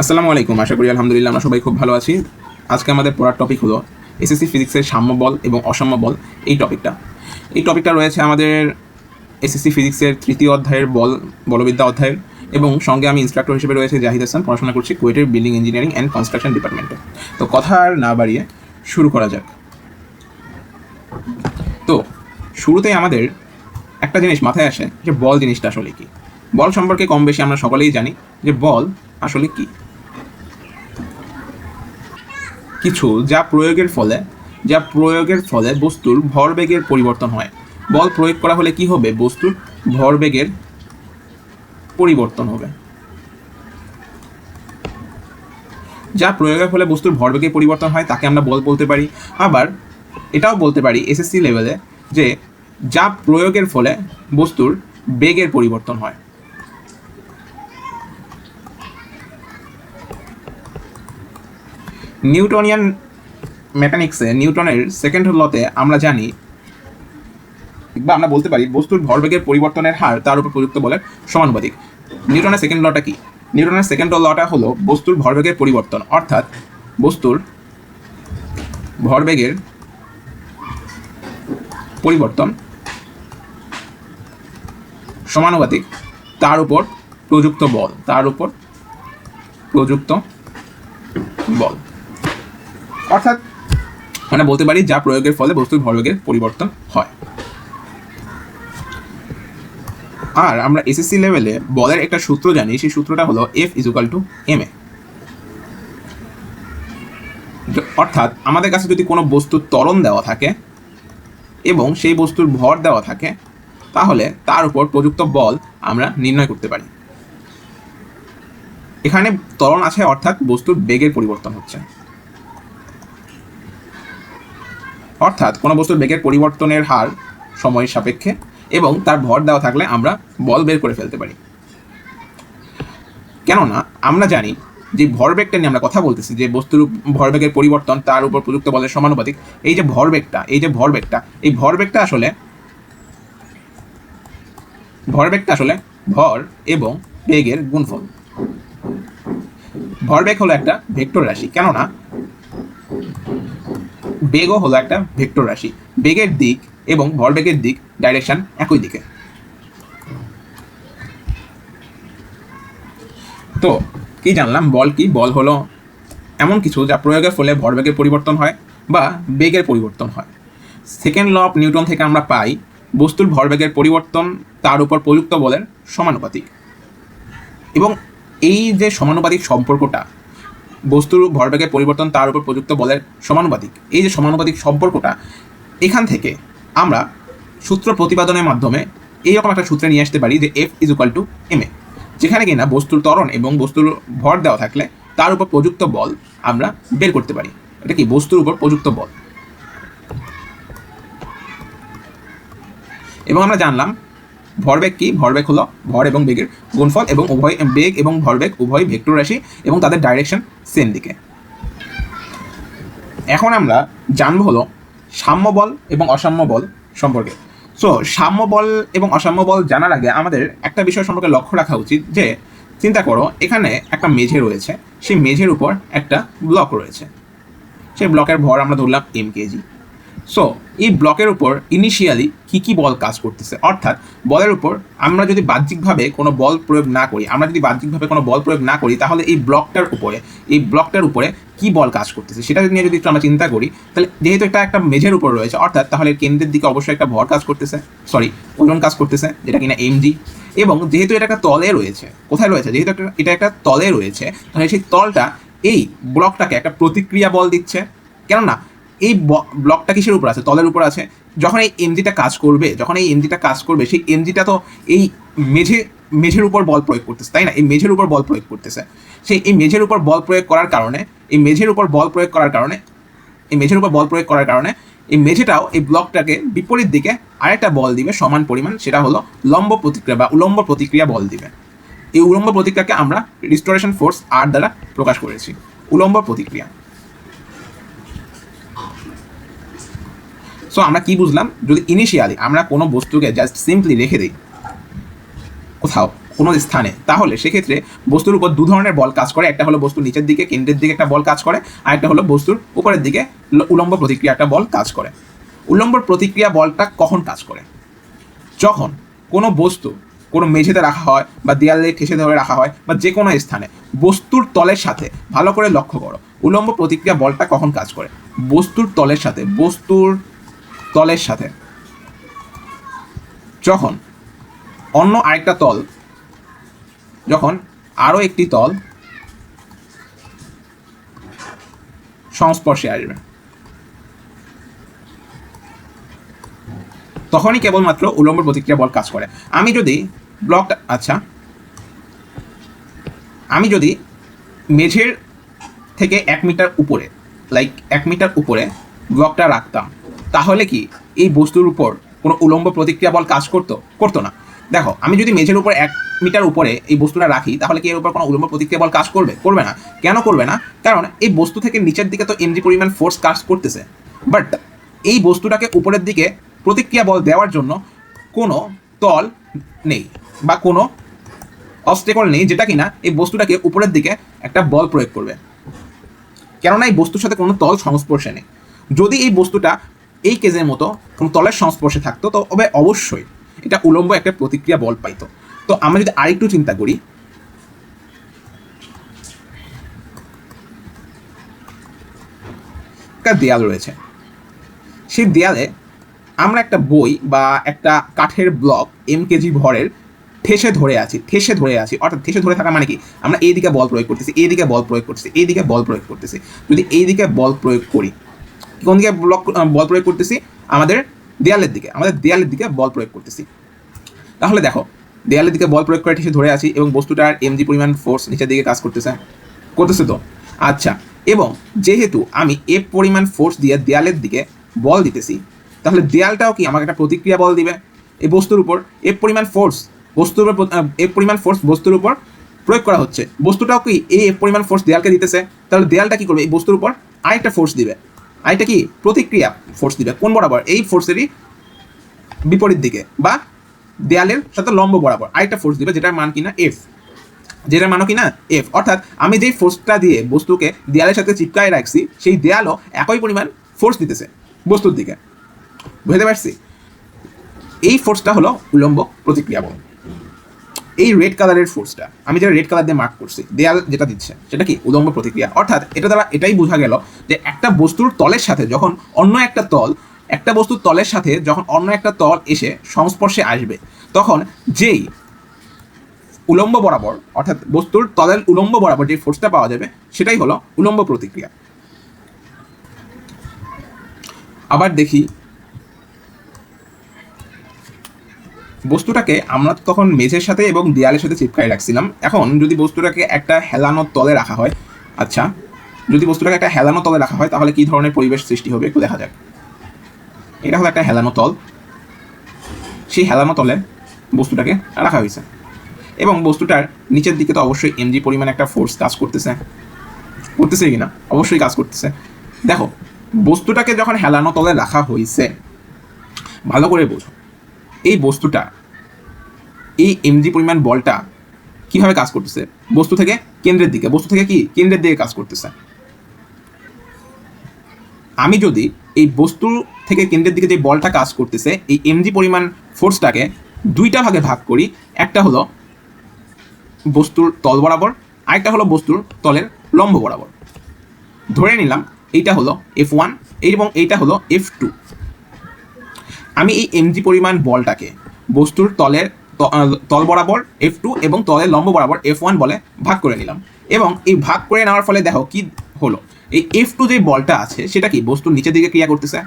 আসসালামু আলাইকুম। আশা করি আলহামদুলিল্লাহ আমরা সবাই খুব ভালো আছি। আজকে আমাদের পড়ার টপিক হলো এসএসসি ফিজিক্সের সাম্য বল এবং অসাম্য বল এই টপিকটা এই টপিকটা রয়েছে আমাদের এসএসসি ফিজিক্সের তৃতীয় অধ্যায়ের বল, বলবিদ্যা অধ্যায়ের এবং সঙ্গে আমি ইনস্ট্রাক্টর হিসেবে রয়েছে জাহিদ হাসান। পড়াশোনা করছি কুয়েটের বিল্ডিং ইঞ্জিনিয়ারিং অ্যান্ড কনস্ট্রাকশন ডিপার্টমেন্টে তো কথা আর না বাড়িয়ে শুরু করা যাক। তো শুরুতেই আমাদের একটা জিনিস মাথায় আসে যে বল জিনিসটা আসলে কি? বল সম্পর্কে কম বেশি আমরা সকলেই জানি যে বল আসলে কি। কিছু যা প্রয়োগের ফলে, যা প্রয়োগের ফলে বস্তুর ভরবেগের পরিবর্তন হয়। বল প্রয়োগ করা হলে কি হবে? বস্তুর ভরবেগের পরিবর্তন হবে। যা প্রয়োগের ফলে বস্তুর ভরবেগের পরিবর্তন হয়, তাকে আমরা বল বলতে পারি। আবার এটাও বলতে পারি এসএসসি লেভেলে যে যা প্রয়োগের ফলে বস্তুর বেগের পরিবর্তন হয়। নিউটনিয়ান মেকানিক্সে নিউটনের সেকেন্ড লতে আমরা জানি বা আমরা বলতে পারি বস্তুর ভরবেগের পরিবর্তনের হার তার উপর প্রযুক্ত বলের সমানুপাতিক। নিউটনের সেকেন্ড লটা কি? নিউটনের সেকেন্ড লটা হলো বস্তুর ভরবেগের পরিবর্তন, অর্থাৎ বস্তুর ভরবেগের পরিবর্তন সমানুপাতিক তার উপর প্রযুক্ত বল, তার উপর প্রযুক্ত বল। অর্থাৎ আমরা বলতে পারি যা প্রয়োগের ফলে বস্তুর ভরবেগের পরিবর্তন হয়। আর আমরা এসএসসি লেভেলে বলের একটা সূত্র জানি, সেই সূত্রটা হলো F is equal to M A অর্থাৎ আমাদের কাছে যদি কোনো বস্তুর ত্বরণ দেওয়া থাকে এবং সেই বস্তুর ভর দেওয়া থাকে, তাহলে তার উপর প্রযুক্ত বল আমরা নির্ণয় করতে পারি। এখানে ত্বরণ আছে অর্থাৎ বস্তুর বেগের পরিবর্তন হচ্ছে। অর্থাৎ কোনো বস্তুর বেগের পরিবর্তনের হার সময়ের সাপেক্ষে এবং তার ভর দেওয়া থাকলে আমরা বল বের করে ফেলতে পারি। কেননা আমরা জানি যে ভরবেগটা নিয়ে আমরা কথা বলতেছি যে বস্তুর ভরবেগের পরিবর্তন তার উপর প্রযুক্ত বলের সমানুপাতিক, এই যে ভরবেগটা এই যে ভরবেগটা এই ভরবেগটা আসলে ভরবেগটা আসলে ভর এবং বেগের গুণফল। ভরবেগ হলো একটা ভেক্টর রাশি, কেননা বেগও হলো একটা ভেক্টর রাশি। বেগের দিক এবং ভরবেগের দিক ডাইরেকশন একই দিকে। তো, কি জানলাম? বল কি? বল হলো এমন কিছু যা প্রয়োগের ফলে ভরবেগের পরিবর্তন হয় বা বেগের পরিবর্তন হয়। সেকেন্ড ল অফ নিউটন থেকে আমরা পাই, বস্তুর ভরবেগের পরিবর্তন তার উপর প্রযুক্ত বলের সমানুপাতিক। এবং এই যে সমানুপাতিক সম্পর্কটা বস্তুর ভরবেগের পরিবর্তন তার উপর প্রযুক্ত বলের সমানুপাতিক। এই যে সমানুপাতিক সম্পর্কটা, এখান থেকে আমরা সূত্র প্রতিপাদনের মাধ্যমে এইরকম একটা সূত্রে নিয়ে আসতে পারি যে F is equal to M A যেখানে কিনা বস্তুর ত্বরণ এবং বস্তুর ভর দেওয়া থাকলে তার উপর প্রযুক্ত বল আমরা বের করতে পারি। এটা কি? বস্তুর উপর প্রযুক্ত বল। এবং আমরা জানলাম ভরবেগ কি? ভরবেগ হলো ভর এবং বেগের গুণফল এবং উভয় বেগ এবং ভরবেগ, উভয় ভেক্টর রাশি এবং তাদের ডাইরেকশন সেম দিকে। এখন আমরা জানব হলো সাম্য বল এবং অসাম্য বল সম্পর্কে। সো সাম্য বল এবং অসাম্য বল জানার আগে আমাদের একটা বিষয় সম্পর্কে লক্ষ্য রাখা উচিত যে, চিন্তা করো, এখানে একটা মেঝে রয়েছে। সেই মেঝের উপর একটা ব্লক রয়েছে। সেই ব্লকের ভর আমরা ধরলাম এম কেজি সো এই ব্লকের উপর ইনিশিয়ালি কী কী বল কাজ করতেছে? অর্থাৎ বলের উপর আমরা যদি বাহ্যিকভাবে কোনো বল প্রয়োগ না করি, আমরা যদি বাহ্যিকভাবে কোনো বল প্রয়োগ না করি, তাহলে এই ব্লকটার উপরে, এই ব্লকটার উপরে কি বল কাজ করতেছে? সেটা নিয়ে যদি একটু আমরা চিন্তা করি, তাহলে যেহেতু এটা একটা মেঝের উপর রয়েছে, অর্থাৎ তাহলে কেন্দ্রের দিকে অবশ্যই একটা ভর কাজ করতেছে সরি ওজন কাজ করতেছে, যেটা কিনা এমজি এবং যেহেতু এটা একটা তলে রয়েছে, কোথায় রয়েছে? যেহেতু একটা, এটা একটা তলে রয়েছে, তাহলে সেই তলটা এই ব্লকটাকে একটা প্রতিক্রিয়া বল দিচ্ছে। কেননা এই ব্লকটা কিসের উপর আছে? তলের উপর আছে। যখন এই এমজিটা কাজ করবে, যখন এই এমজিটা কাজ করবে, সেই এমজিটা তো এই মেঝে, মেঝের উপর বল প্রয়োগ করতেছে, তাই না? এই মেঝের উপর বল প্রয়োগ করতেছে। সেই এই মেঝের উপর বল প্রয়োগ করার কারণে, এই মেঝের উপর বল প্রয়োগ করার কারণে, এই মেঝের উপর বল প্রয়োগ করার কারণে, এই মেঝেটাও এই ব্লকটাকে বিপরীত দিকে আরেকটা বল দিবে সমান পরিমাণ, সেটা হলো লম্ব প্রতিক্রিয়া বা উলম্ব প্রতিক্রিয়া বল দিবে। এই উলম্ব প্রতিক্রিয়াকে আমরা রিস্টোরেশন ফোর্স আর দ্বারা প্রকাশ করেছি। উলম্ব প্রতিক্রিয়া। সো আমরা কি বুঝলাম? যদি ইনিশিয়ালি আমরা কোনো বস্তুকে জাস্ট সিম্পলি রেখে দিই, কোথাও, কোনো স্থানে, তাহলে সেক্ষেত্রে বস্তুর উপর দু ধরনের বল কাজ করে। একটা হলো বস্তুর নিচের দিকে, কেন্দ্রের দিকে একটা বল কাজ করে, আর একটা হলো বস্তুর উপরের দিকে উলম্ব প্রতিক্রিয়া একটা বল কাজ করে। উলম্ব প্রতিক্রিয়া বলটা কখন কাজ করে? যখন কোনো বস্তু কোনো মেঝেতে রাখা হয় বা দেয়ালে ঠেসে ধরে রাখা হয় বা যে কোনো স্থানে, বস্তুর তলের সাথে, ভালো করে লক্ষ্য করো, উলম্ব প্রতিক্রিয়া বলটা কখন কাজ করে? বস্তুর তলের সাথে, বস্তুর তলের সাথে। যখন অন্য আরেকটা তল যখন আরও একটি তল সংস্পর্শে আসবে, তখনই কেবলমাত্র উলম্ব প্রতিক্রিয়া বল কাজ করে। আমি যদি ব্লকটা আচ্ছা আমি যদি মেঝের থেকে এক মিটার উপরে লাইক এক মিটার উপরে ব্লকটা রাখতাম তাহলে কি এই বস্তুর উপর কোনো উলম্ব প্রতিক্রিয়া বল কাজ করতো? করতো না। দেখো, আমি যদি মেঝের উপর এক মিটার উপরে এই বস্তুটা রাখি, তাহলে কি এর উপর কোনো উলম্ব প্রতিক্রিয়া বল কাজ করবে? করবে না। কেন করবে না? কারণ এই বস্তু থেকে নিচের দিকে তো এমজি পরিমাণ ফোর্স কাজ করতেছে। বাট এই বস্তুটাকে উপরের দিকে প্রতিক্রিয়া বল দেওয়ার জন্য কোনো তল নেই বা কোনো অবস্টেকল নেই যেটা কিনা এই বস্তুটাকে উপরের দিকে একটা বল প্রয়োগ করবে। কেননা এই বস্তুর সাথে কোনো তল সংস্পর্শে নেই। যদি এই বস্তুটা এই কেজের মতো কোনো তলের সংস্পর্শে থাকতো, তো তবে অবশ্যই এটা উলম্ব একটা প্রতিক্রিয়া বল পাইতো। তো আমরা যদি আরেকটু চিন্তা করি, একটা দেয়াল রয়েছে। সেই দেয়ালে আমরা একটা বই বা একটা কাঠের ব্লক এম কেজি ভরের ঠেসে ধরে আছি, ঠেসে ধরে আছি। অর্থাৎ ঠেসে ধরে থাকা মানে কি? আমরা এই দিকে বল প্রয়োগ করতেছি এই দিকে বল প্রয়োগ করতেছি এই দিকে বল প্রয়োগ করতেছি। যদি এই দিকে বল প্রয়োগ করি কোন দিকে ব্লক বল প্রয়োগ করতেছি? আমাদের দেয়ালের দিকে, আমাদের দেয়ালের দিকে বল প্রয়োগ করতেছি। তাহলে দেখো, দেয়ালের দিকে বল প্রয়োগ করে ধরে আছি এবং বস্তুটার এমজি পরিমাণ ফোর্স নিচের দিকে কাজ করতেছে। করতেছে তো? আচ্ছা এবং যেহেতু আমি এফ পরিমাণ ফোর্স দিয়ে দেয়ালের দিকে বল দিতেছি, তাহলে দেয়ালটাও কি আমাকে একটা প্রতিক্রিয়া বল দিবে? এই বস্তুর উপর এফ পরিমাণ ফোর্স বস্তুর উপর এফ পরিমাণ ফোর্স বস্তুর উপর প্রয়োগ করা হচ্ছে। বস্তুটাও কি এই পরিমাণ ফোর্স দেয়ালকে দিতেছে? তাহলে দেয়ালটা কি করবে? এই বস্তুর উপর আরেকটা ফোর্স দিবে। আরেকটা কি? প্রতিক্রিয়া ফোর্স দিবে। কোন বরাবর? এই ফোর্সেরই বিপরীত দিকে বা দেয়ালের সাথে লম্ব বরাবর। আরেকটা ফোর্স দিবে যেটার মান কিনা এফ যেটার মানও কিনা এফ অর্থাৎ আমি যেই ফোর্সটা দিয়ে বস্তুকে দেয়ালের সাথে চিপকায় রাখছি, সেই দেয়ালও একই পরিমাণ ফোর্স দিতেছে বস্তুর দিকে। বুঝতে পারছি? এই ফোর্সটা হলো উলম্ব প্রতিক্রিয়া বল এই রেড কালারের ফোর্সটা আমি যেটা রেড কালার দিয়ে মার্ক করছি, দেয়াল যেটা দিচ্ছে, সেটা কি? উলম্ব প্রতিক্রিয়া। অর্থাৎ এটা দ্বারা এটাই বোঝা গেল যে একটা বস্তুর তলের সাথে যখন অন্য একটা তল, একটা বস্তুর তলের সাথে যখন অন্য একটা তল এসে সংস্পর্শে আসবে, তখন যেই উলম্ব বরাবর, অর্থাৎ বস্তুর তলের উলম্ব বরাবর যে ফোর্সটা পাওয়া যাবে, সেটাই হলো উলম্ব প্রতিক্রিয়া। আবার দেখি বস্তুটাকে আমরা তখন মেঝের সাথে এবং দেয়ালের সাথে চিপকাই রাখছিলাম। এখন যদি বস্তুটাকে একটা হেলানো তলে রাখা হয় আচ্ছা যদি বস্তুটাকে একটা হেলানো তলে রাখা হয়, তাহলে কি ধরনের পরিবেশ সৃষ্টি হবে একটু দেখা যাক। এটা হলো একটা হেলানো তল। সেই হেলানো তলে বস্তুটাকে রাখা হয়েছে। এবং বস্তুটার নিচের দিকে তো অবশ্যই এমজি পরিমাণ একটা ফোর্স কাজ করতেছে। করতেছে কিনা অবশ্যই কাজ করতেছে। দেখো, বস্তুটাকে যখন হেলানো তলে রাখা হয়েছে, ভালো করে বোঝো। এই বস্তুটা, এই এমজি পরিমাণ বলটা কীভাবে কাজ করতেছে? বস্তু থেকে কেন্দ্রের দিকে, বস্তু থেকে কি? কেন্দ্রের দিকে কাজ করতেছে। আমি যদি এই বস্তু থেকে কেন্দ্রের দিকে যে বলটা কাজ করতেছে, এই এমজি পরিমাণ ফোর্সটাকে দুইটা ভাগে ভাগ করি, একটা হলো বস্তুর তল বরাবর, আরেকটা হলো বস্তুর তলের লম্ব বরাবর। ধরে নিলাম, এইটা হলো এফ ওয়ান এবং এইটা হলো এফ টু আমি এই এমজি পরিমাণ বলটাকে বস্তুর তলের তল বরাবর এফ টু এবং তলের লম্ব বরাবর এফ ওয়ান বলে ভাগ করে নিলাম। এবং এই ভাগ করে নেওয়ার ফলে দেখো কি হলো? এই এফ টু যে বলটা আছে, সেটা কি বস্তুর নিচের দিকে ক্রিয়া করতেছে?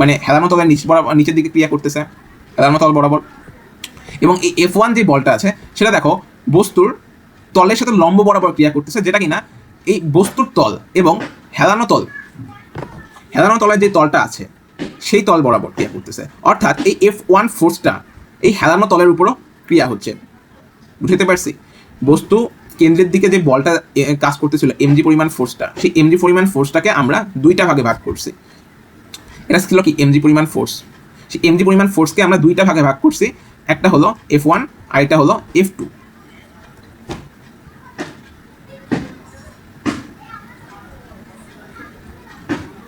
মানে হেলানো তলের নিচ বরাবর নিচের দিকে ক্রিয়া করতেছে হেলানো তল বরাবর। এবং এই এফ ওয়ান যে বলটা আছে, সেটা দেখো বস্তুর তলের সাথে লম্ব বরাবর ক্রিয়া করতেছে, যেটা কিনা এই বস্তুর তল এবং হেলানো তল, হেলানো তলের যে তলটা আছে সেই তল বরাবর ক্রিয়া করতেছে। অর্থাৎ এই এফ ওয়ান ফোর্সটা এই হেলানো তলের উপরও ক্রিয়া হচ্ছে। বুঝতে পারছি? বস্তু কেন্দ্রের দিকে যে বলটা কাজ করতেছিল এমজি পরিমাণ ফোর্সটা সেই এমজি পরিমাণ ফোর্সটাকে আমরা দুইটা ভাগে ভাগ করছি। এটা ছিল কি? এমজি পরিমাণ ফোর্স সেই এমজি পরিমাণ ফোর্সকে আমরা দুইটা ভাগে ভাগ করছি। একটা হলো এফ ওয়ান আর এটা হলো এফ টু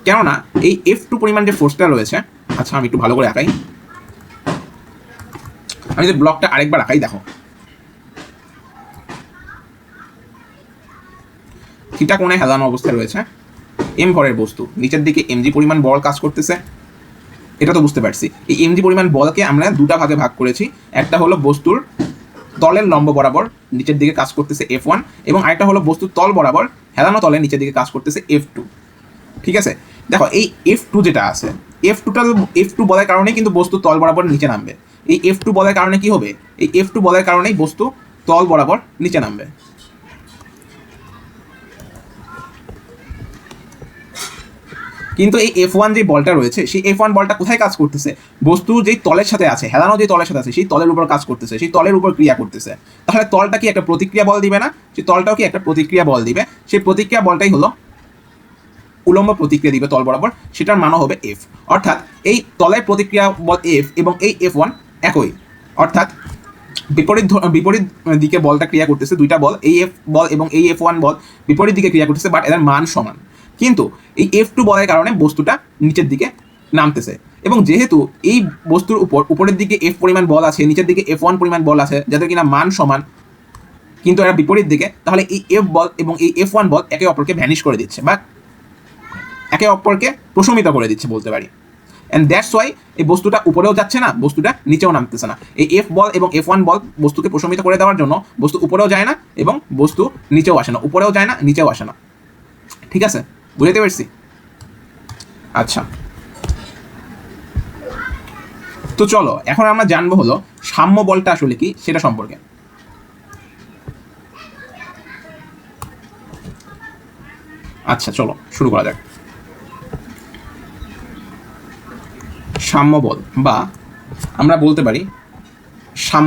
কেননা এই এফ টু পরিমাণ যে ফোর্সটা রয়েছে আচ্ছা আমি একটু ভালো করে আঁকাই। আমি যে ব্লকটা আরেকবার আঁকাই, দেখো। থিটা কোণে হেলানো অবস্থায় রয়েছে। এম ভরের বস্তু, নিচের দিকে এমজি পরিমাণ বল কাজ করতেছে। এটা তো বুঝতে পারছি। এই এমজি পরিমাণ বলকে আমরা দুটা ভাগে ভাগ করেছি। একটা হলো বস্তুর তলের লম্ব বরাবর নিচের দিকে কাজ করতেছে এফ ওয়ান এবং আরেকটা হলো বস্তুর তল বরাবর হেলানো তলে নিচের দিকে কাজ করতেছে এফ টু ঠিক আছে? দেখো, এই এফ টু যেটা আছে এফ টুটা এফ টু বলার কারণে কিন্তু বস্তু তল বরাবর নিচে নামবে। এই এফ টু বলার কারণে কি হবে? এই এফ টু বলার কারণেই বস্তু তল বরাবর নিচে নামবে। কিন্তু এই এফ ওয়ান যে বলটা রয়েছে, সেই এফ ওয়ান বলটা কোথায় কাজ করতেছে? বস্তু যেই তলের সাথে আছে, হেলানো যে তলের সাথে আছে, সেই তলের উপর কাজ করতেছে, সেই তলের উপর ক্রিয়া করতেছে। তাহলে তলটা কি একটা প্রতিক্রিয়া বল দিবে না? সেই তলটাও কি একটা প্রতিক্রিয়া বল দিবে? সেই প্রতিক্রিয়া বলটাই হলো উলম্ব প্রতিক্রিয়া দিবে তল বরাবর, সেটার মানও হবে এফ অর্থাৎ এই তলের প্রতিক্রিয়া বল এফ এবং এই এফ ওয়ান একই। অর্থাৎ বিপরীত বিপরীত দিকে বলটা ক্রিয়া করতেছে দুইটা বল, এই এফ বল এবং এই এফ ওয়ান বল বিপরীত দিকে ক্রিয়া করতেছে বাট এদের মান সমান। কিন্তু এই এফ টু বলের কারণে বস্তুটা নিচের দিকে নামতেছে। এবং যেহেতু এই বস্তুর উপর, উপরের দিকে এফ পরিমাণ বল আছে, নিচের দিকে এফ ওয়ান পরিমাণ বল আছে, যাদের কিনা মান সমান, কিন্তু এরা বিপরীত দিকে, তাহলে এই এফ বল এবং এই এফ ওয়ান বল একে অপরকে ভ্যানিশ করে দিচ্ছে, বা একে অপরকে প্রশমিত করে দিচ্ছে বলতে পারি। অ্যান্ড দ্যাটস ওয়াই এই বস্তুটা উপরেও যাচ্ছে না, বস্তুটা নিচেও নামতেছে না। এই এফ বল এবং এফ ওয়ান বল বস্তুকে প্রশমিত করে দেওয়ার জন্য বস্তু উপরেও যায় না এবং বস্তু নিচেও আসে না। উপরেও যায় না, নিচেও আসে না। ঠিক আছে? বুঝতে পারছি? আচ্ছা। তো চলো, এখন আমরা জানব হলো সাম্য বলটা আসলে কি, সেটা সম্পর্কে। আচ্ছা চলো, শুরু করা যাক। সাম্য বল বা আমরা বলতে পারি সাম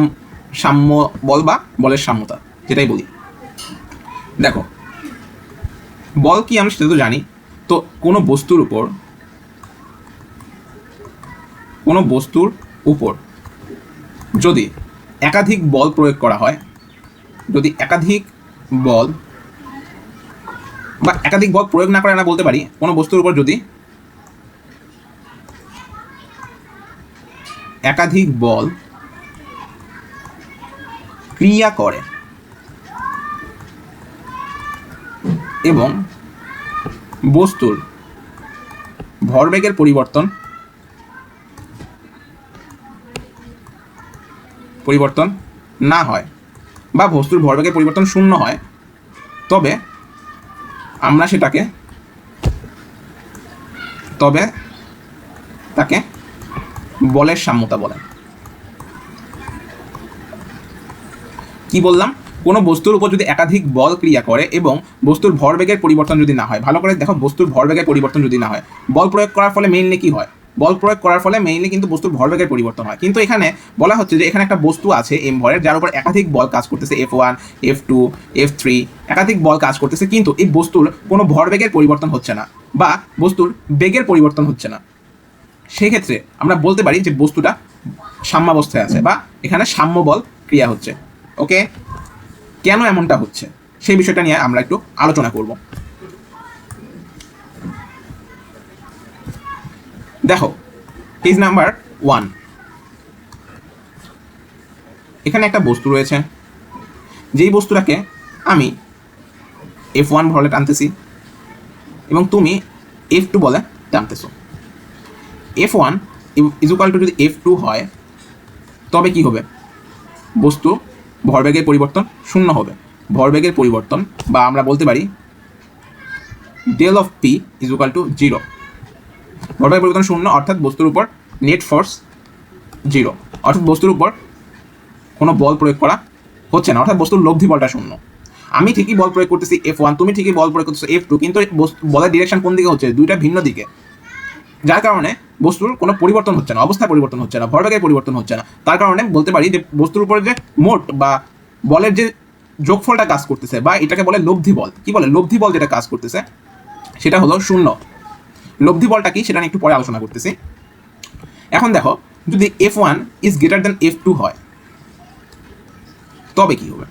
সাম্য বল বা বলের সাম্যতা, যেটাই বলি। দেখো, বল কি আমি সেটা তো জানি। তো কোনো বস্তুর উপর, কোনো বস্তুর উপর যদি একাধিক বল প্রয়োগ করা হয়, যদি একাধিক বল বা একাধিক বল প্রয়োগ না করে আমরা বলতে পারি, কোনো বস্তুর উপর যদি একাধিক বল ক্রিয়া করে এবং বস্তুর ভরবেগের পরিবর্তন পরিবর্তন না হয় বা বস্তুর ভরবেগের পরিবর্তন শূন্য হয়, তবে আমরা সেটাকে, তবে তাকে বলের সাম্যতা বলে কি বললাম? কোনো বস্তুর উপর যদি একাধিক বল ক্রিয়া করে এবং বস্তুর ভরবেগের পরিবর্তন যদি না হয়, ভালো করে দেখো বস্তুর ভরবেগের পরিবর্তন যদি না হয়, বল প্রয়োগ করার ফলে মেইনলি কি হয়? বল প্রয়োগ করার ফলে মেইনলি কিন্তু বস্তুর ভরবেগের পরিবর্তন হয়। কিন্তু এখানে বলা হচ্ছে যে এখানে একটা বস্তু আছে এম ভরের, যার উপর একাধিক বল কাজ করতেছে F one F two F three একাধিক বল কাজ করতেছে, কিন্তু এই বস্তুর কোনো ভরবেগের পরিবর্তন হচ্ছে না বা বস্তুর বেগের পরিবর্তন হচ্ছে না। সেক্ষেত্রে আমরা বলতে পারি যে বস্তুটা সাম্যাবস্থায় আছে বা এখানে সাম্য বল ক্রিয়া হচ্ছে। ওকে? কেন এমনটা হচ্ছে? সেই বিষয়টা নিয়ে আমরা একটু আলোচনা করব। দেখো পেজ নাম্বার ওয়ান এখানে একটা বস্তু রয়েছে। যেই বস্তুটাকে আমি এফ ওয়ান বলে টানতেছি এবং তুমি এফ টু বলে টানতেছো। F one is equal to যদি এফ টু হয়, তবে কি হবে? বস্তু ভরবেগের পরিবর্তন শূন্য হবে। ভরবেগের পরিবর্তন বা আমরা বলতে পারি del of P is equal to zero ভরবেগের পরিবর্তন শূন্য, অর্থাৎ বস্তুর উপর নেট ফোর্স জিরো অর্থাৎ বস্তুর উপর কোনো বল প্রয়োগ করা হচ্ছে না, অর্থাৎ বস্তুর লব্ধি বলটা শূন্য। আমি ঠিকই বল প্রয়োগ করতেছি এফ ওয়ান তুমি ঠিকই বল প্রয়োগ করতেছো এফ টু কিন্তু বলের ডিরেকশন কোন দিকে হচ্ছে? দুইটা ভিন্ন দিকে। যার কারণে বস্তুর কোনো পরিবর্তন হচ্ছে না অবস্থা পরিবর্তন হচ্ছে না ভরবেগের পরিবর্তন হচ্ছে না। তার কারণে বলতে পারি যে বস্তুর উপরে যে মোট বা বলের যে যোগফলটা কাজ করতেছে বা এটাকে বলে লব্ধি বল। কি বলে? লব্ধি বল যেটা কাজ করতেছে, সেটা হলো শূন্য। লব্ধি বলটা কি? সেটা নিয়ে একটু পরে আলোচনা করতেছি। এখন দেখো, যদি F one is greater than F two হয়, তবে কি হবে?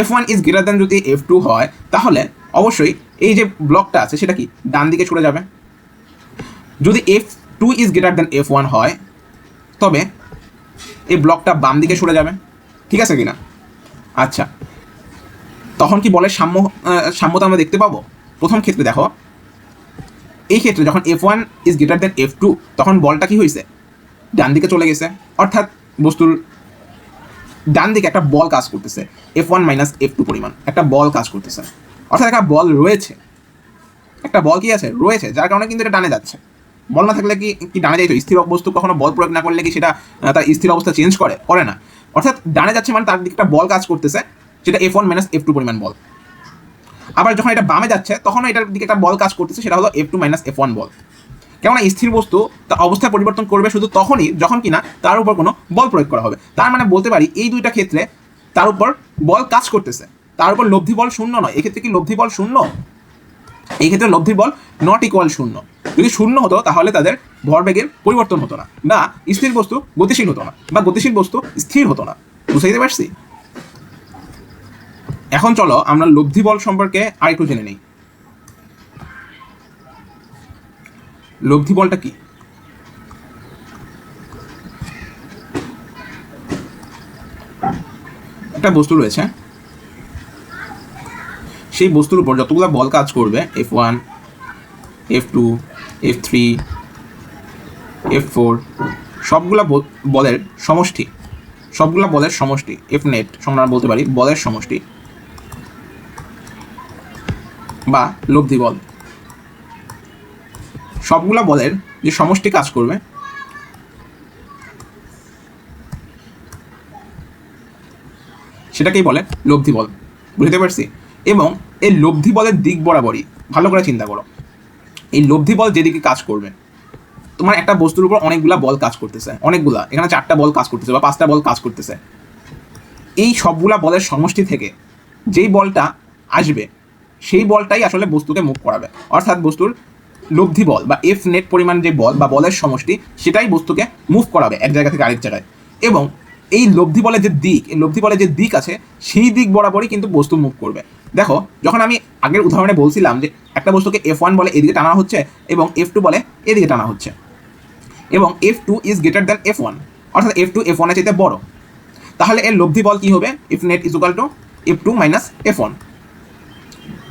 F one is greater than যদি এফ টু হয়, তাহলে অবশ্যই এই যে ব্লকটা আছে, সেটা কি? ডান দিকে সরে যাবে। যদি F two is greater than F one হয়, তবে এই ব্লকটা বাম দিকে সরে যাবে, ঠিক আছে কিনা? আচ্ছা তখন কি বলে সাম্য সাম্যতা আমরা দেখতে পাবো? প্রথম ক্ষেত্রে দেখো, এই ক্ষেত্রে যখন F one is greater than F two তখন বলটা কি হয়েছে ডান দিকে চলে গেছে, অর্থাৎ বস্তুর ডান দিকে একটা বল কাজ করতেছে F one minus F two পরিমাণ, একটা বল কাজ করতেছে। অর্থাৎ একটা বল রয়েছে। একটা বল কি আছে? রয়েছে, যার কারণে কিন্তু এটা ডানে যাচ্ছে। বল না থাকলে কি কি ডানে যাইতো? স্থির বস্তু কখনো বল প্রয়োগ না করলে কি সেটা তার স্থির অবস্থা চেঞ্জ করে? করে না। অর্থাৎ ডানে যাচ্ছে মানে তার দিকে একটা বল কাজ করতেছে সেটা F one minus F two পরিমাণ বল। আবার যখন এটা বামে যাচ্ছে তখন এটার দিকে একটা বল কাজ করতেছে, সেটা হলো F two minus F one বল। কেননা স্থির বস্তু তার অবস্থা পরিবর্তন করবে শুধু তখনই, যখন কিনা তার উপর কোনো বল প্রয়োগ করা হবে। তার মানে বলতে পারি, এই দুইটা ক্ষেত্রে তার উপর বল কাজ করতেছে। তার উপর লব্ধি বল শূন্য নয়। এক্ষেত্রে কি লব্ধি বল শূন্য? এই ক্ষেত্রে লব্ধি বল নট ইকুয়াল শূন্য। যদি শূন্য হতো, তাহলে তাদের ভরবেগের পরিবর্তন হতো না। বা স্থির বস্তু গতিশীল হতো না বা গতিশীল বস্তু স্থির হতো না। বুঝতে পারছি? এখন চলো, আমরা লব্ধি বল সম্পর্কে আরেকটু জেনে নিই। লব্ধি বলটা কি? একটা বস্তু রয়েছে। সেই বস্তুর উপর যতগুলো বল কাজ করবে F one F two F three F four সবগুলা বলের সমষ্টি। সবগুলা বলের সমষ্টি। এফ নেট আমরা বলতে পারি বলের সমষ্টি। বা লব্ধি বল। সবগুলা বলের যে সমষ্টি কাজ করবে, সেটাকেই বলে লব্ধি বল। বুঝতে পারছি? এবং এই লব্ধি বলের দিক বরাবরই ভালো করে চিন্তা করো। এই লব্ধি বল যেদিকে কাজ করবে। তোমার একটা বস্তুর উপর অনেকগুলা বল কাজ করতেছে, অনেকগুলা। এখানে চারটা বল কাজ করতেছে বা পাঁচটা বল কাজ করতেছে। এই সবগুলা বলের সমষ্টি থেকে যেই বলটা আসবে, সেই বলটাই আসলে বস্তুকে মুভ করাবে। অর্থাৎ বস্তুর লব্ধি বল বা এফ নেট পরিমাণ যে বল বা বলের সমষ্টি, সেটাই বস্তুকে মুভ করাবে এক জায়গা থেকে আরেক জায়গায়। এবং এই লব্ধি বলের যে দিক, এই লব্ধি বলের যে দিক আছে, সেই দিক বরাবরই কিন্তু বস্তু মুভ করবে। দেখো, যখন আমি আগের উদাহরণে বলছিলাম যে একটা বস্তুকে এফ ওয়ান বলে এদিকে টানা হচ্ছে এবং এফ টু বলে এদিকে টানা হচ্ছে এবং F two is greater than F one অর্থাৎ এফ টু এফ ওয়ানের চাইতে বড়। তাহলে এর লব্ধি বল কি হবে? F net is equal to F two minus F one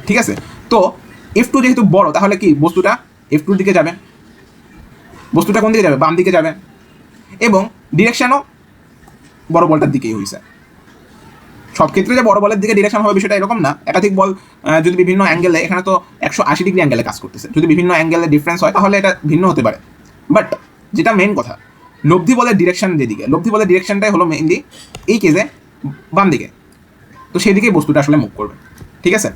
ঠিক আছে? তো এফ টু যেহেতু বড়, তাহলে কি? বস্তুটা এফ টুর দিকে যাবে। বস্তুটা কোন দিকে যাবে? বাম দিকে যাবে। এবং ডিরেকশানও বড় বলটার দিকেই হয়েছে সব ক্ষেত্রে যে বড় বলের দিকে ডিরেকশন হবে বিষয়টা এরকম না। একাধিক বল যদি বিভিন্ন অ্যাঙ্গেলে এখানে তো একশো আশি ডিগ্রি অ্যাঙ্গেলে কাজ করতেছে। যদি বিভিন্ন অ্যাঙ্গেলে ডিফারেন্স হয়, তাহলে এটা ভিন্ন হতে পারে। বাট যেটা মেন কথা, লব্ধি বলের ডিরেকশন যেদিকে, লব্ধি বলের ডিরেকশনটাই হলো মেইনলি এই কেজে বাম দিকে। তো সেই দিকেই বস্তুটা আসলে মুভ করবে। ঠিক আছে?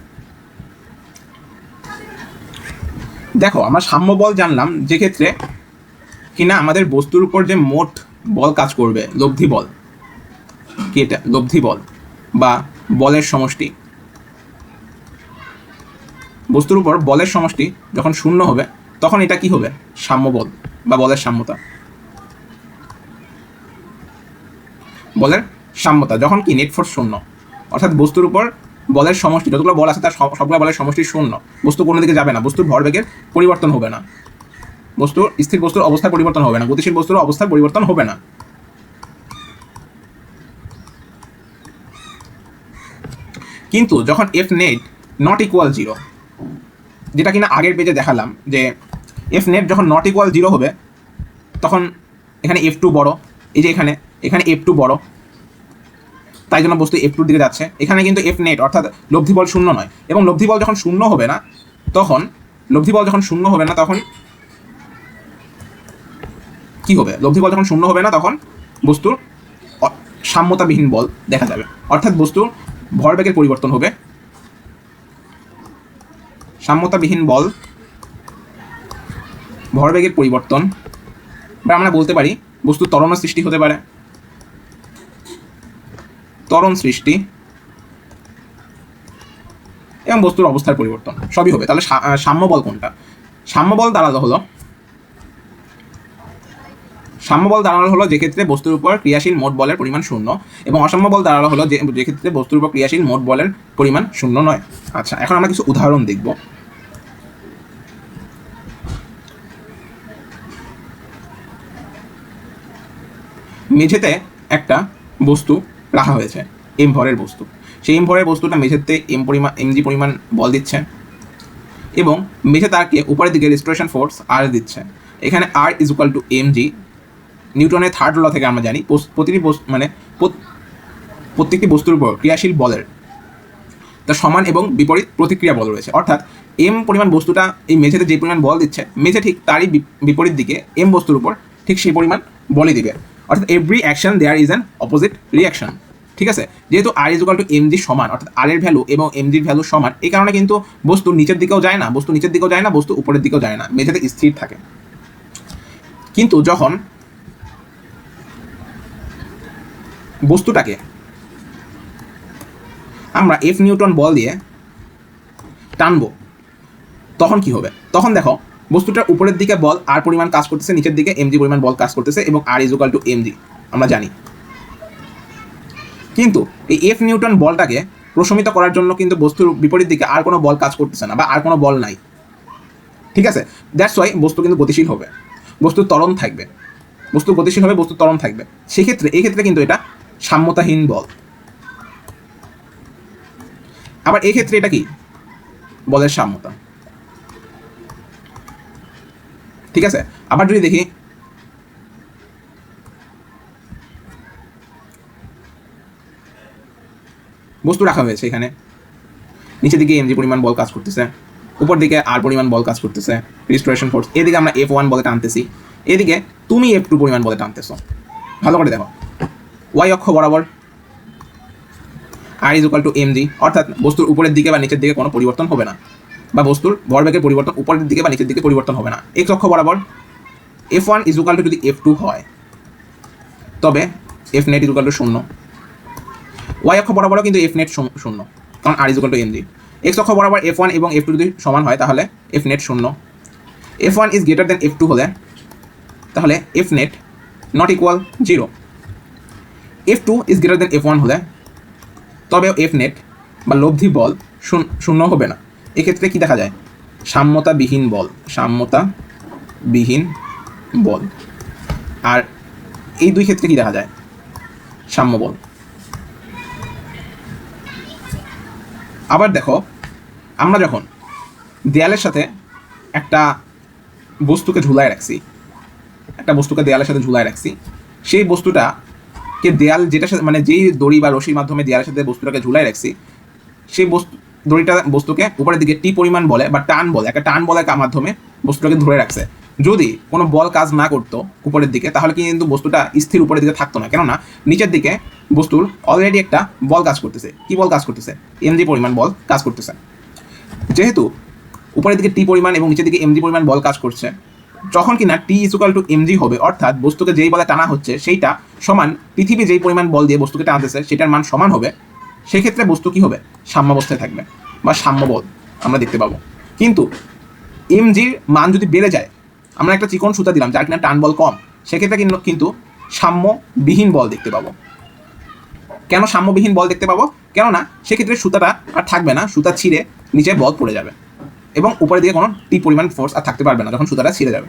দেখো, আমরা সাম্য বল জানলাম, যে ক্ষেত্রে কিনা আমাদের বস্তুর উপর যে মোট বল কাজ করবে, লব্ধি বল, কি এটা? লব্ধি বল। বা বলের সমষ্টি। বস্তুর উপর বলের সমষ্টি যখন শূন্য হবে, তখন এটা কি হবে? সাম্য বল বা বলের সাম্যতা। বলের সাম্যতা যখন কি? নেট ফোর্স শূন্য। অর্থাৎ বস্তুর উপর বলের সমষ্টি, যতগুলো বল আছে তার সব- সবগুলো বলের সমষ্টি শূন্য। বস্তু কোনো দিকে যাবে না, বস্তুর ভরবেগের পরিবর্তন হবে না। বস্তুর স্থির বস্তুর অবস্থা পরিবর্তন হবে না, গতিশীল বস্তুর অবস্থার পরিবর্তন হবে না। কিন্তু যখন F net not equal zero যেটা কিনা আগের পেজে দেখালাম, যে এফ নেট যখন নট ইকুয়াল জিরো হবে, তখন এখানে এফ টু বড়ো, এই যে এখানে এখানে এফ টু বড়ো। তাই জন্য বস্তু এফ টুর দিকে যাচ্ছে। এখানে কিন্তু এফ নেট অর্থাৎ লব্ধি বল শূন্য নয়। এবং লব্ধি বল যখন শূন্য হবে না, তখন, লব্ধি বল যখন শূন্য হবে না, তখন কি হবে? লব্ধি বল যখন শূন্য হবে না, তখন বস্তুর সাম্যতাবিহীন বল দেখা যাবে। অর্থাৎ বস্তুর ভরবেগের পরিবর্তন হবে। সাম্যতাবিহীন বল। ভরবেগের পরিবর্তন। বা আমরা বলতে পারি বস্তুর ত্বরণ সৃষ্টি হতে পারে। ত্বরণ সৃষ্টি। এবং বস্তুর অবস্থার পরিবর্তন। সবই হবে। তাহলে সাম্য বল কোনটা? সাম্য বল দাঁড়াল হলো সাম্য বল দাঁড়ানো হলো যে ক্ষেত্রে বস্তুর উপর ক্রিয়াশীল মোট বলের পরিমাণ শূন্য এবং অসাম্য বল দাঁড়ানো হলো যে ক্ষেত্রে বস্তুর উপর ক্রিয়াশীল মোট বলের পরিমাণ শূন্য নয়। আচ্ছা এখন আমরা কিছু উদাহরণ দেখব। মেঝেতে একটা বস্তু রাখা হয়েছে এম ভরের বস্তু। সেই এম ভরের বস্তুটা মেঝেতে এম পরিমাণ এমজি পরিমাণ বল দিচ্ছে এবং মেঝে তাকে উপরের দিকে রেস্টোরেশন ফোর্স আর দিচ্ছে। এখানে R is equal to M G নিউটনের থার্ড ল থেকে আমরা জানি প্রতিটি মানে প্রত্যেকটি বস্তুর উপর ক্রিয়াশীল বলের তার সমান এবং বিপরীত প্রতিক্রিয়া বল রয়েছে। অর্থাৎ এম পরিমাণ বস্তুটা এই মেঝেতে যে পরিমাণ বল দিচ্ছে, মেঝে ঠিক তারই বিপরীত দিকে এম বস্তুর উপর ঠিক সেই পরিমাণ বলই দিবে। অর্থাৎ every action there is an opposite reaction ঠিক আছে? যেহেতু R is to M G সমান, অর্থাৎ আর এর ভ্যালু এবং এম জির ভ্যালু সমান, এই কারণে কিন্তু বস্তু নিচের দিকেও যায় না, বস্তু নিচের দিকেও যায় না, বস্তু উপরের দিকেও যায় না, মেঝেতে স্থির থাকে। কিন্তু যখন বস্তুটাকে। আমরা এফ নিউটন বল দিয়ে টানবো। তখন কি হবে? তখন দেখো, বস্তুটার উপরের দিকে বল আর পরিমাণ কাজ করতেছে, নিচের দিকে এমজি পরিমাণ বল কাজ করতেছে এবং আর ইজ টু এমজি আমরা জানি। কিন্তু এই এফ নিউটন বলটাকে প্রশমিত করার জন্য কিন্তু বস্তুর বিপরীত দিকে আর কোনো বল কাজ করতেছে না বা আর কোনো বল নাই। ঠিক আছে? দ্যাটস ওয়াই বস্তু কিন্তু গতিশীল হবে। বস্তু ত্বরণ থাকবে। বস্তু গতিশীল হবে বস্তু ত্বরণ থাকবে। সেক্ষেত্রে এই ক্ষেত্রে কিন্তু এটা সাম্যতাহীন বল। আবার এই ক্ষেত্রে এটা কি? বলের সাম্যতা। ঠিক আছে? আবার যদি দেখি, বস্তু রাখা হয়েছে এখানে। নিচের দিকে এমজি পরিমাণ বল কাজ করতেছে। উপর দিকে আর পরিমাণ বল কাজ করতেছে। রিস্টোরেশন ফোর্স এদিকে আমরা এফ ওয়ান বলে টানতেছি। এদিকে তুমি এফ টু পরিমাণ বলে টানতেছো। ভালো করে দেখো। ওয়াই অক্ষ বরাবর R is equal to M G অর্থাৎ বস্তুর উপরের দিকে বা নিচের দিকে কোনো পরিবর্তন হবে না, বা বস্তুর ভরবেগের পরিবর্তন উপরের দিকে বা নিচের দিকে পরিবর্তন হবে না। এক্স অক্ষ বরাবর F one is equal to যদি এফ টু হয়, তবে F net is equal to শূন্য। ওয়াই অক্ষ বরাবরও কিন্তু এফ নেট শূন্য, কারণ R is equal to M G X অক্ষ বরাবর এফ ওয়ান এবং এফ টু যদি সমান হয়, তাহলে এফ নেট শূন্য। F one is greater than F two হলে, তাহলে F net not equal zero F two is greater than F one হলে তবে এফ নেট বা লব্ধি বল শূন- শূন্য হবে না। এক্ষেত্রে কি দেখা যায়? সাম্যতাবিহীন বল। সাম্যতাবিহীন বল। আর এই দুই ক্ষেত্রে কি দেখা যায়? সাম্য বল। আবার দেখো, আমরা যখন দেয়ালের সাথে একটা বস্তুকে ঝুলায় রাখছি, একটা বস্তুকে দেয়ালের সাথে ঝুলায় রাখছি, সেই বস্তুটাকে দেয়াল সাথে মানে যেই দড়ি বা রশির মাধ্যমে দেয়ালের সাথে বস্তুটাকে ঝুলায় রাখছি, সেই বস্তু দড়িটা বস্তুকে উপরের দিকে টি পরিমাণ বলে বা টান বলে, একটা টান বলের কা- মাধ্যমে বস্তুটাকে ধরে রাখছে। যদি কোনো বল কাজ না করতো উপরের দিকে, তাহলে কিন্তু বস্তুটা স্থির উপরের দিকে থাকতো না। কেননা নিচের দিকে বস্তুর অলরেডি একটা বল কাজ করতেছে। কি বল কাজ করতেছে? এমজি পরিমাণ বল কাজ করতেছে। যেহেতু উপরের দিকে টি পরিমাণ এবং নিচের দিকে এমজি পরিমাণ বল কাজ করছে যখন কিনা টি ইজুকাল টু এমজি হবে, অর্থাৎ বস্তুকে যেই বলে টানা হচ্ছে, সেইটা সমান পৃথিবী যেই পরিমাণ বল দিয়ে বস্তুকে টানতেছে, সেটার মান সমান হবে, সেক্ষেত্রে বস্তু কি হবে? সাম্যাবস্থায় থাকবে বা সাম্য বল আমরা দেখতে পাবো। কিন্তু এমজির মান যদি বেড়ে যায়, আমরা একটা চিকন সুতা দিলাম যার কিনা টান বল কম, সেক্ষেত্রে কিন্তু সাম্যবিহীন বল দেখতে পাবো। কেন সাম্যবিহীন বল দেখতে পাবো? কেননা সেক্ষেত্রে সুতাটা আর থাকবে না, সুতা ছিঁড়ে নিচে বল পড়ে যাবে। এবং উপরের দিকে কোনো টি পরিমাণ ফোর্স আর থাকতে পারবে না, যখন সুতাটা ছিঁড়ে যাবে।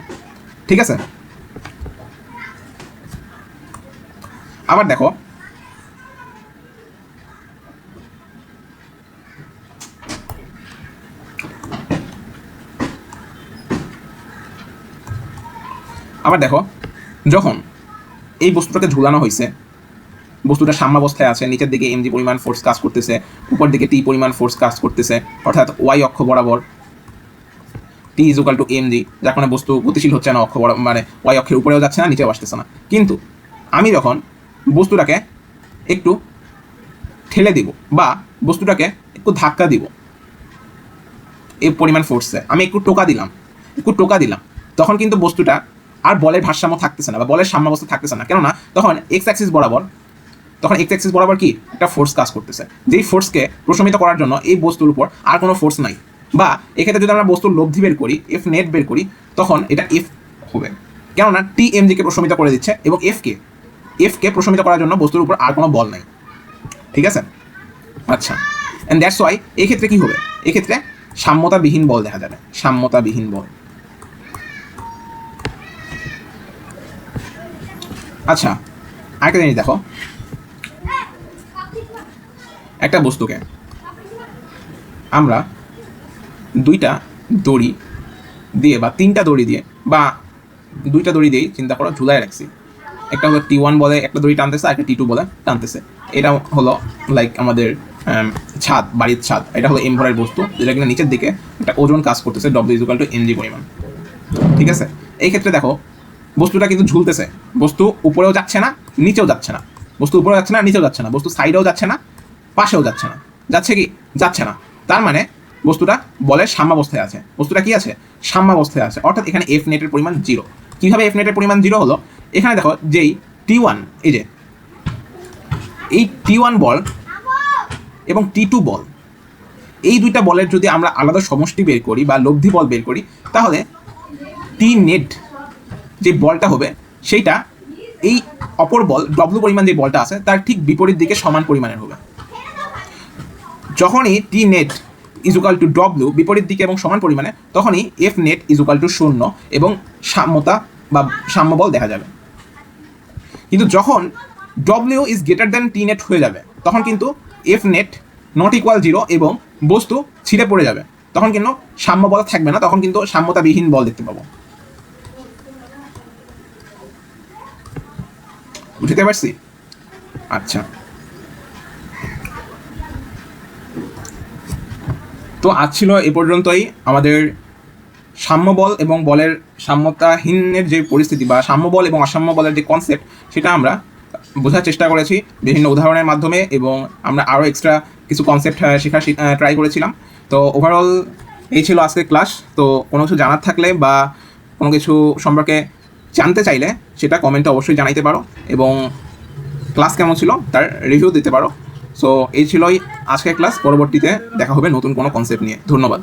ঠিক আছে? আবার দেখো। আবার দেখো, যখন এই বস্তুটাকে ঝুলানো হয়েছে, বস্তুটা সাম্যাবস্থায় আছে, নিচের দিকে এমজি পরিমাণ ফোর্স কাজ করতেছে, উপর দিকে টি পরিমাণ ফোর্স কাজ করতেছে, অর্থাৎ ওয়াই অক্ষ বরাবর টি ইজ টু এমজি যার কারণে বস্তু গতিশীল হচ্ছে না, অক্ষ মানে ওয়াই অক্ষের উপরেও যাচ্ছে না, নিচেও আসতেছে না। কিন্তু আমি যখন বস্তুটাকে একটু ঠেলে দিব বা বস্তুটাকে একটু ধাক্কা দিব এই পরিমাণ ফোর্সে আমি একটু টোকা দিলাম, একটু টোকা দিলাম, তখন কিন্তু বস্তুটা আর বলের ভারসাম্য থাকতেছে না বা বলের সাম্যাবস্থা থাকতেছে না। কেননা তখন এক্স অ্যাক্সিস বরাবর, তখন এক্স অ্যাক্সিস বরাবর কি? একটা ফোর্স কাজ করতেছে। যেই ফোর্সকে প্রশমিত করার জন্য এই বস্তুর উপর আর কোনো ফোর্স নাই। বা এক্ষেত্রে যদি আমরা বস্তুর লব্ধি বের করি এফ নেট বের করি, তখন এটা এফ হবে। কেননা টি এম জিকে প্রশমিত করে দিচ্ছে এবং এফ কে এফ কে প্রশমিত করার জন্য বস্তুর উপর আর কোনো বল নাই। ঠিক আছে? আচ্ছা। অ্যান্ড দ্যাটস ওয়াই এক্ষেত্রে কি হবে? এক্ষেত্রে সাম্যতাবিহীন বল দেখা যাবে। সাম্যতাবিহীন বল। আচ্ছা আরেকটা জিনিস দেখো। একটা বস্তুকে আমরা দুইটা দড়ি দিয়ে বা তিনটা দড়ি দিয়ে বা দুইটা দড়ি দিয়েই চিন্তা করো ঝুলাই রাখছি। একটা হলো টি ওয়ান বলে, একটা দড়ি টানতেছে আর একটা টি টু বলে টানতেছে। এটা হলো লাইক আমাদের ছাদ, বাড়ির ছাদ। এটা হলো এম ভরের বস্তু, যেটা কিনা নিচের দিকে একটা ওজন কাজ করতেছে ডব্লিউ ইজুকাল টু এনজি পরিমাণ। ঠিক আছে? এই ক্ষেত্রে দেখো, বস্তুটা কিন্তু ঝুলতেছে। বস্তু উপরেও যাচ্ছে না, নিচেও যাচ্ছে না। বস্তু উপরেও যাচ্ছে না, নিচেও যাচ্ছে না। বস্তু সাইডেও যাচ্ছে না, পাশেও যাচ্ছে না। যাচ্ছে কি? যাচ্ছে না। তার মানে বস্তুটা বলের সাম্যাবস্থায় আছে। বস্তুটা কি আছে? সাম্যাবস্থায় আছে। অর্থাৎ এখানে এফ নেটের পরিমাণ জিরো কীভাবে এফ নেটের পরিমাণ জিরো হলো? এখানে দেখো যেই টি ওয়ান এই যে, এই টি ওয়ান বল এবং টি টু বল, এই দুইটা বলের যদি আমরা আলাদা সমষ্টি বের করি বা লব্ধি বল বের করি, তাহলে টি নেট যে বলটা হবে, সেইটা এই অপর বল ডব্লু পরিমাণ যে বলটা আছে, তার ঠিক বিপরীত দিকে সমান পরিমাণের হবে। যখনই T net is equal to W বিপরীত দিকে এবং সমান পরিমাণে, তখনই এফ নেট ইজুকাল টু শূন্য এবং সাম্যতা বা সাম্যবল দেখা যাবে। কিন্তু যখন W is greater than T net হয়ে যাবে, তখন কিন্তু F net not equal zero এবং বস্তু ছিঁড়ে পড়ে যাবে। তখন কিন্তু সাম্য বল থাকবে না, তখন কিন্তু সাম্যতাবিহীন বল দেখতে পাবো। বুঝতে পারছি? আচ্ছা। তো আজ ছিল এ পর্যন্তই। আমাদের সাম্য বল এবং বলের সাম্যতাহীনের যে পরিস্থিতি বা সাম্য বল এবং অসাম্য বলের যে কনসেপ্ট সেটা আমরা বোঝার চেষ্টা করেছি বিভিন্ন উদাহরণের মাধ্যমে এবং আমরা আরও এক্সট্রা কিছু কনসেপ্ট শেখার ট্রাই করেছিলাম। তো ওভারঅল এই ছিল আজকের ক্লাস তো কোনো কিছু জানার থাকলে বা কোনো কিছু সম্পর্কে জানতে চাইলে সেটা কমেন্টে অবশ্যই জানাইতে পারো এবং ক্লাস কেমন ছিল তার রিভিউ দিতে পারো। সো এই ছিলই আজকের ক্লাস পরবর্তীতে দেখা হবে নতুন কোনো কনসেপ্ট নিয়ে। ধন্যবাদ।